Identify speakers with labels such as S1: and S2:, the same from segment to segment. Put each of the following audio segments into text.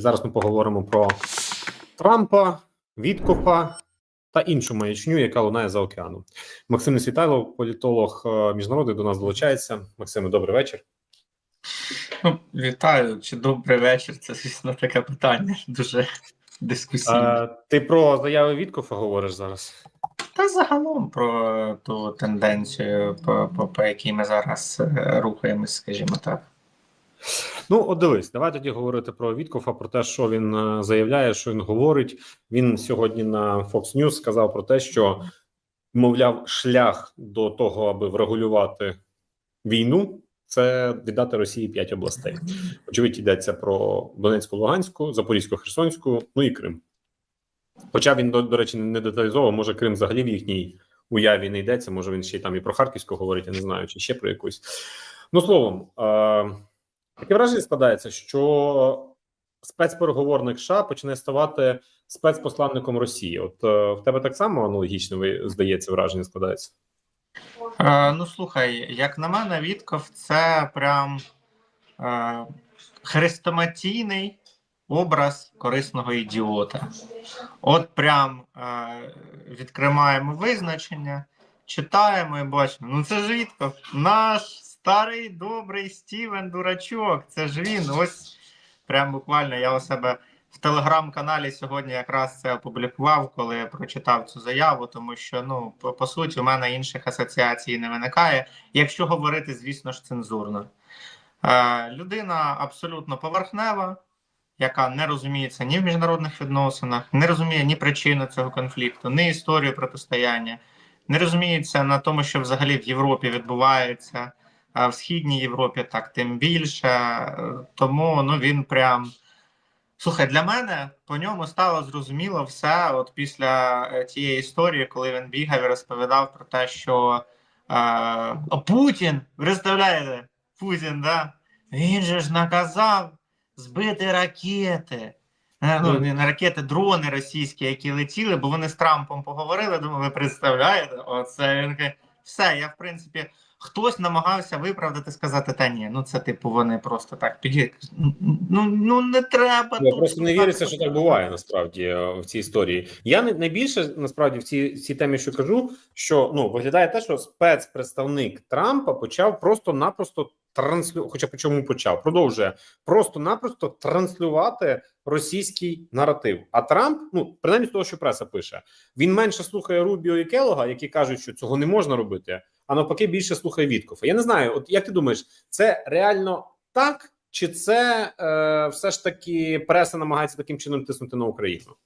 S1: Зараз ми поговоримо про Трампа, Віткофа та іншу маячню, яка лунає за океаном. Максим Несвітайлов, політолог е, міжнародний, до нас долучається. Максиме, добрий вечір.
S2: Ну, вітаю, чи добрий вечір? Це, звісно, таке питання дуже дискусійне.
S1: Е, ти про заяви Віткофа говориш зараз?
S2: Та загалом про ту тенденцію, по, по, по якій ми зараз е, рухаємось, скажімо так.
S1: Ну, от дивись, давай тоді говорити про Віткофа, про те, що він е, заявляє, що він говорить. Він сьогодні на Fox News сказав про те, що мовляв, шлях до того, аби врегулювати війну, це віддати Росії п'ять областей. Очевидь, йдеться про Донецьку, Луганську, Запорізьку, Херсонську, ну і Крим. Хоча він, до, до речі, не деталізовував, може Крим взагалі в їхній уяві не йдеться. Може він ще й там і про Харківську говорить, я не знаю, чи ще про якусь. Ну, словом, е- таке враження складається, що спецпереговорник США почне ставати спецпосланником Росії. От е, в тебе так само аналогічно здається, враження складається.
S2: Е, ну, слухай, як на мене, Вітков це прям е, хрестоматійний образ корисного ідіота. От прям е, відкриваємо визначення, читаємо і бачимо. Ну це ж Вітков, наш старий добрий Стівен Дурачок. Це ж він. Ось прям буквально я у себе в телеграм-каналі сьогодні якраз це опублікував, коли я прочитав цю заяву, тому що ну по, по суті у мене інших асоціацій не виникає. Якщо говорити, звісно ж, цензурно. Е, людина абсолютно поверхнева, яка не розуміється ні в міжнародних відносинах, не розуміє ні причину цього конфлікту, ні історію протистояння, не розуміється на тому, що взагалі в Європі відбувається, а в Східній Європі так тим більше. Е, Тому ну він прям. Слухай, для мене по ньому стало зрозуміло все. От після е, тієї історії, коли він бігав і розповідав про те, що е, «О, Путін, представляєте, Путін, да? Він же ж наказав збити ракети. Е, Ну, не ракети, дрони російські, які летіли, бо вони з Трампом поговорили. Думаю, ви представляєте? Оце він каже, все. Я в принципі, хтось намагався виправдати, сказати, та ні, ну це типу вони просто так піді. Ну, ну не треба.
S1: Я
S2: тут
S1: просто не віриться, що так буває насправді е, в цій історії. Я не найбільше насправді в цій, в цій темі, що кажу, що ну виглядає те, що спецпредставник Трампа почав просто-напросто транслю, хоча по чому почав, продовжує просто-напросто транслювати російський наратив. А Трамп, ну принаймні з того, що преса пише, він менше слухає Рубіо і Келога, які кажуть, що цього не можна робити, а навпаки, більше слухає Віткофа. Я не знаю, от як ти думаєш, це реально так? Чи це е, все ж таки преса намагається таким чином тиснути на Україну?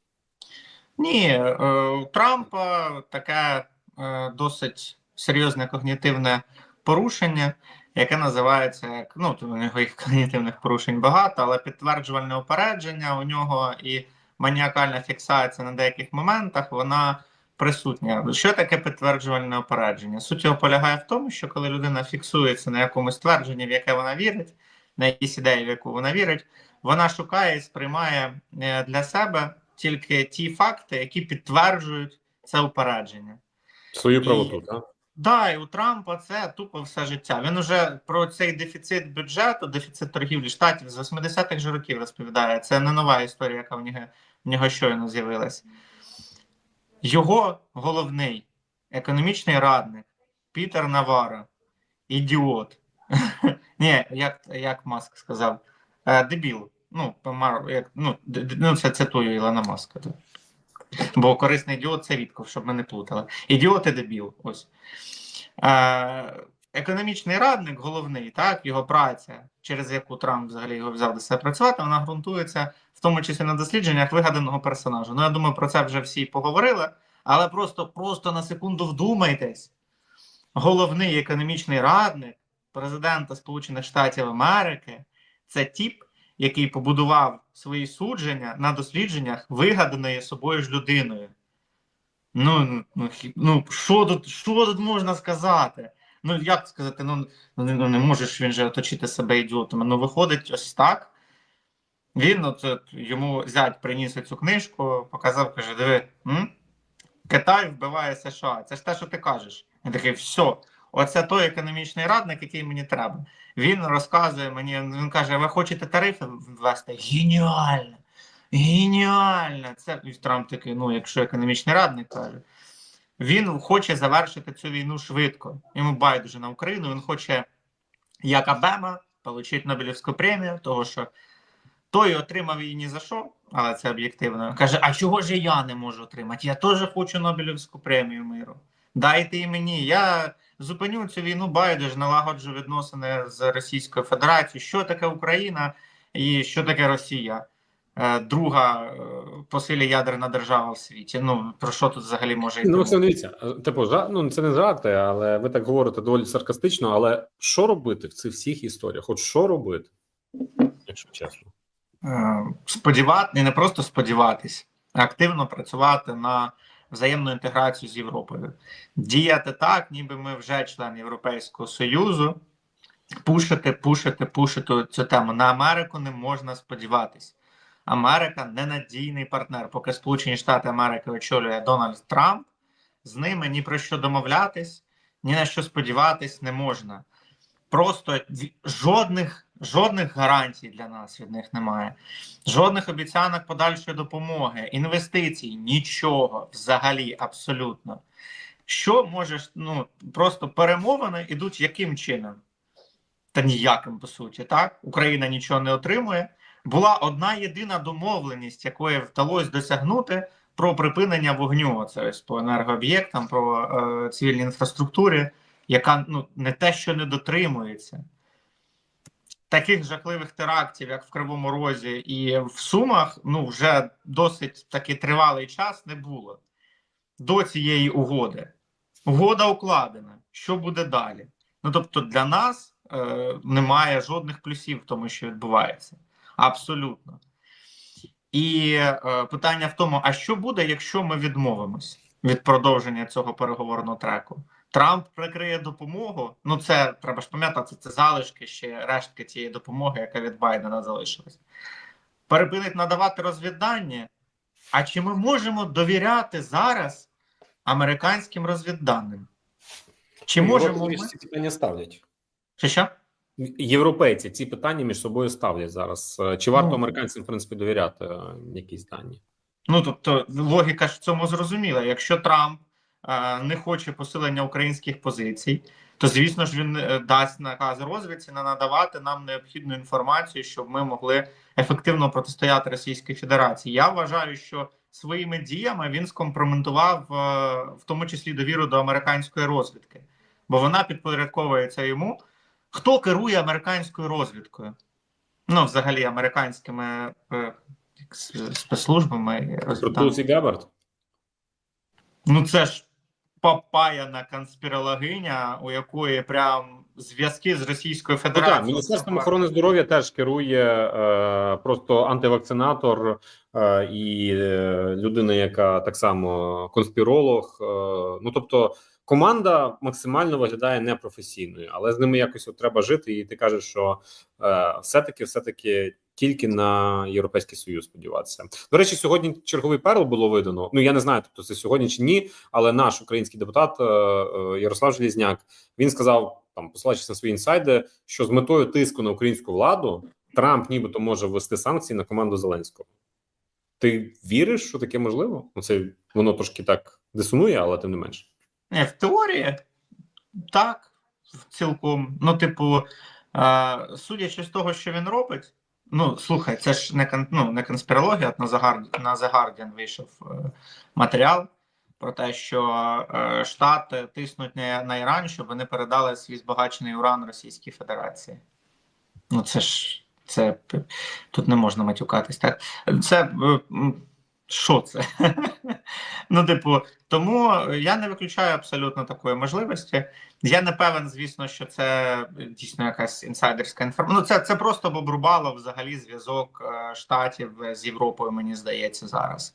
S2: Ні, е, у Трампа таке е, досить серйозне когнітивне порушення, яке називається як ну у нього їх когнітивних порушень багато, але підтверджувальне упередження у нього і маніакальна фіксація на деяких моментах вона присутня. Що таке підтверджувальне упередження? Суть його полягає в тому, що коли людина фіксується на якомусь твердженні, в яке вона вірить, на якісь ідеї, в яку вона вірить, вона шукає і сприймає е, для себе тільки ті факти, які підтверджують це упередження.
S1: Свою правоту, так?
S2: Да, і у Трампа це тупо все життя. Він уже про цей дефіцит бюджету, дефіцит торгівлі штатів з 80-х же років розповідає. Це не нова історія, яка в нього, в нього щойно з'явилась. Його головний економічний радник Пітер Навара, ідіот. Ні, як, як Маск сказав, е, дебіл. Ну, як, ну, ну, це цитую Ілона Маска. Бо корисний ідіот це рідко, щоб ми не плутали. Ідіот і дебіл. Ось. Е, економічний радник, головний, так, його праця, через яку Трамп взагалі його взяв до себе працювати, вона ґрунтується в тому числі на дослідженнях вигаданого персонажа. Ну, я думаю, про це вже всі поговорили, але просто, просто на секунду вдумайтесь. Головний економічний радник президента Сполучених Штатів Америки це тіп, який побудував свої судження на дослідженнях вигаданої собою ж людиною. Ну, ну, ну що тут, що тут можна сказати? Ну, як сказати, ну, ну, не- ну не можеш він же оточити себе ідіотами. Ну, виходить ось так. Він от, от йому зять приніс цю книжку, показав, каже: диви, м? Китай вбиває США. Це ж те, що ти кажеш. Він такий, все, оце той економічний радник, який мені треба. Він розказує мені, він каже: ви хочете тарифи ввести? Геніально! Геніально! Це і Трамп такий, ну, якщо економічний радник каже. Він хоче завершити цю війну швидко. Йому байдуже на Україну. Він хоче, як Обама, отримати Нобелівську премію, того що той отримав її ні за що, але це об'єктивно. Каже: а чого ж я не можу отримати? Я теж хочу Нобелівську премію миру. Дайте і мені. Я зупиню цю війну байдуже, налагоджу відносини з Російською Федерацією. Що таке Україна і що таке Росія? Е, Друга е, по силі ядерна держава в світі. Ну про що тут взагалі може йти?
S1: Ну,
S2: мова?
S1: Максим, дивіться, е, типу, жа... ну це не жарти, але ви так говорите доволі саркастично. Але що робити в цих всіх історіях? От що робити, якщо чесно?
S2: Сподівати, не просто сподіватись, а активно працювати на взаємну інтеграцію з Європою, діяти так, ніби ми вже член Європейського Союзу, пушити, пушити, пушити цю тему. На Америку не можна сподіватись. Америка ненадійний партнер. Поки Сполучені Штати Америки очолює Дональд Трамп, з ними ні про що домовлятись, ні на що сподіватись не можна. Просто жодних, жодних гарантій для нас від них немає. Жодних обіцянок подальшої допомоги, інвестицій, нічого взагалі абсолютно. Що можеш, ну просто перемовини ідуть яким чином? Та ніяким, по суті, так? Україна нічого не отримує. Була одна єдина домовленість, якої вдалося досягнути про припинення вогню. Це ось по енергооб'єктам, про е, цивільній інфраструктурі, яка ну не те, що не дотримується. Таких жахливих терактів, як в Кривому Розі і в Сумах, ну вже досить такий тривалий час не було до цієї угоди. Угода укладена. Що буде далі? Ну тобто, для нас е, немає жодних плюсів в тому, що відбувається. Абсолютно. І е, питання в тому: а що буде, якщо ми відмовимось від продовження цього переговорного треку? Трамп прикриє допомогу. Ну, це треба ж пам'ятати, це залишки ще рештки тієї допомоги, яка від Байдена залишилась. Перепинить надавати розвіддані. А чи ми можемо довіряти зараз американським розвідданим? Чи можемо ми...
S1: Ці питання ставлять?
S2: Чи що?
S1: Європейці ці питання між собою ставлять зараз. Е, Чи варто
S2: Ну.
S1: американцям в принципі довіряти е, якісь дані?
S2: Ну тобто, логіка ж в цьому зрозуміла. Якщо Трамп не хоче посилення українських позицій, то звісно ж він е, дасть наказ розвідці на надавати нам необхідну інформацію, щоб ми могли ефективно протистояти Російській Федерації. Я вважаю, що своїми діями він скомпрометував е, в тому числі довіру до американської розвідки, бо вона підпорядковується йому. Хто керує американською розвідкою? Ну, взагалі, американськими е, спецслужбами розвідками.
S1: Тулсі
S2: Ну, це ж попаяна конспірологиня, у якої прям зв'язки з Російською
S1: Ну, так,
S2: Федерацією.
S1: Міністерством охорони здоров'я теж керує е, просто антивакцинатор е, і е, людина, яка так само конспіролог. Е, ну тобто, команда максимально виглядає непрофесійною, але з ними якось от треба жити. І ти кажеш, що е, все-таки, все-таки тільки на Європейський Союз сподіватися. До речі, сьогодні черговий перл було видано. Ну я не знаю, тобто це сьогодні чи ні, але наш український депутат е, е, Ярослав Желізняк він сказав. Там посилаючись на свої інсайди, що з метою тиску на українську владу Трамп нібито може ввести санкції на команду Зеленського. Ти віриш, що таке можливо? Ну, це воно трошки так дисонує, але тим не менше.
S2: В теорії так, цілком. Ну, типу, е, судячи з того, що він робить, ну слухай, це ж не ну, не конспірологія, на The на The Guardian вийшов е, матеріал про те, що е, Штати тиснуть на Іран, щоб вони передали свій збагачений уран Російській Федерації. Ну, це ж це тут не можна матюкатись, так? Це е, що це? ну, типу, тому я не виключаю абсолютно такої можливості. Я не певен, звісно, що це дійсно якась інсайдерська інформація. Ну, це, це просто обрубало взагалі зв'язок е, штатів з Європою, мені здається, зараз.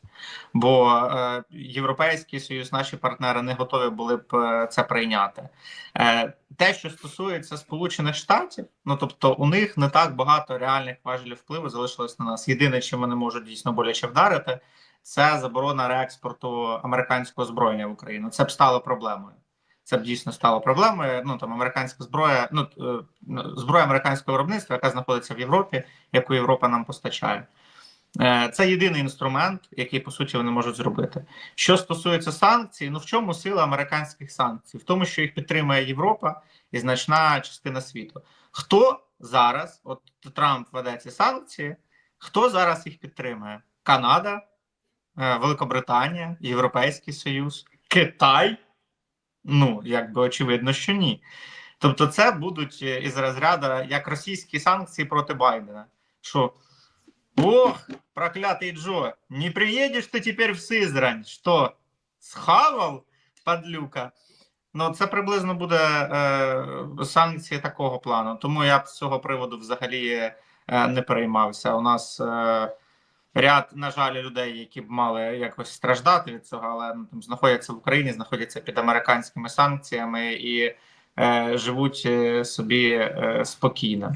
S2: Бо е, Європейський Союз, наші партнери не готові були б е, це прийняти. Е, те, що стосується Сполучених Штатів, ну тобто у них не так багато реальних важелів впливу залишилось на нас. Єдине, чим вони можуть дійсно боляче вдарити, це заборона реекспорту американського зброєння в Україну. Це б стало проблемою. Це б дійсно стало проблемою. Ну там американська зброя, ну е, зброя американського виробництва, яка знаходиться в Європі, яку Європа нам постачає. Е, Це єдиний інструмент, який по суті вони можуть зробити. Що стосується санкцій, ну в чому сила американських санкцій? В тому, що їх підтримує Європа і значна частина світу. Хто зараз, от Трамп веде ці санкції, хто зараз їх підтримує? Канада, Великобританія, Європейський Союз, Китай. Ну, якби очевидно, що ні. Тобто, це будуть е, із розряду як російські санкції проти Байдена. Що ох, проклятий Джо, не приїдеш ти тепер в Сизрань. Що? Схавав падлюка? Ну, це приблизно буде е, санкції такого плану. Тому я б з цього приводу взагалі е, не переймався. У нас е, ряд, на жаль, людей, які б мали якось страждати від цього, але ну, там знаходяться в Україні, знаходяться під американськими санкціями і е, живуть е, собі е, спокійно.